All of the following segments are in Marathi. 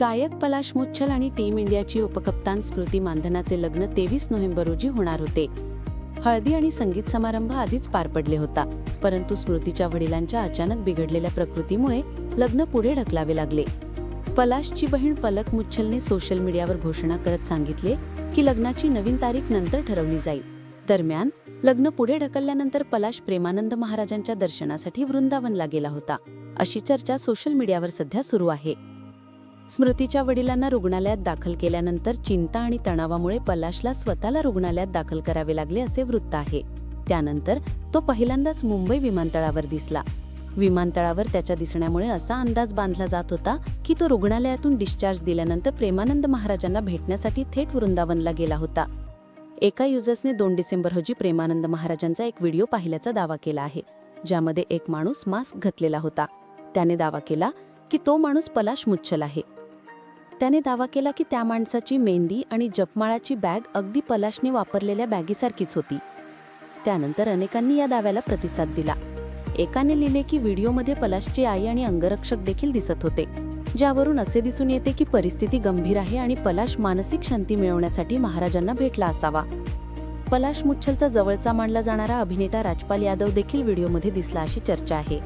गायक पलाश मुच्छल आणि टीम इंडियाची उपकप्तान स्मृती मानधनाचे लग्न तेवीस नोव्हेंबर रोजी होणार होते. हळदी आणि संगीत समारंभ आधीच पार पडले होता परंतु स्मृतीच्या वडिलांच्या अचानक बिघडलेल्या प्रकृतीमुळे लग्न पुढे ढकलावे लागले. पलाशची बहीण पलक मुच्छलने सोशल मीडियावर घोषणा करत सांगितले की लग्नाची नवीन तारीख नंतर ठरवली जाईल. दरम्यान लग्न पुढे ढकलल्यानंतर पलाश प्रेमानंद महाराजांच्या दर्शनासाठी वृंदावनला गेला होता. अशी चर्चा सोशल मीडियावर सध्या सुरू आहे. स्मृतीच्या वडिलांना रुग्णालयात दाखल केल्यानंतर चिंता आणि तणावामुळे पलाशला स्वतःला रुग्णालयात दाखल करावे लागले असे वृत्त आहे. त्यानंतर तो पहिल्यांदाच मुंबई विमानतळावर दिसला. विमानतळावर त्याच्या दिसण्यामुळे असा अंदाज बांधला जात होता की तो रुग्णालयातून डिस्चार्ज दिल्यानंतर प्रेमानंद महाराजांना भेटण्यासाठी थेट वृंदावनला गेला होता. एका युजर्सने दोन डिसेंबर रोजी प्रेमानंद महाराजांचा एक व्हिडिओ पाहिल्याचा दावा केला आहे ज्यामध्ये एक माणूस मास्क घातलेला होता. त्याने दावा केला की तो माणूस पलाश मुच्छल आहे. त्याने दावा केला की त्या माणसाची मेहंदी आणि जपमाळाची बॅग अगदी पलाशने वापरलेल्या बॅगीसारखीच होती. त्यानंतर अनेकांनी या दाव्याला प्रतिसाद दिला. एकाने लिहिले की व्हिडिओमध्ये पलाशची आई आणि अंगरक्षक देखील दिसत होते ज्यावरून असे दिसून येते की परिस्थिती गंभीर आहे आणि पलाश मानसिक शांती मिळवण्यासाठी महाराजांना भेटला असावा. पलाश मुच्छलचा जवळचा मानला जाणारा अभिनेता राजपाल यादव देखील व्हिडिओमध्ये दिसला अशी चर्चा आहे.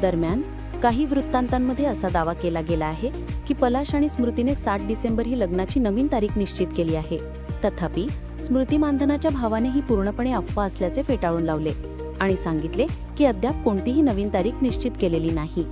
दरम्यान काही वृत्तांतांमध्ये असा दावा केला गेला आहे की पलाश आणि स्मृतीने सात डिसेंबर ही लग्नाची नवीन तारीख निश्चित केली आहे. तथापि स्मृती मानधनाच्या भावाने ही पूर्णपणे अफवा असल्याचे फेटाळून लावले आणि सांगितले की अद्याप कोणतीही नवीन तारीख निश्चित केलेली नाही.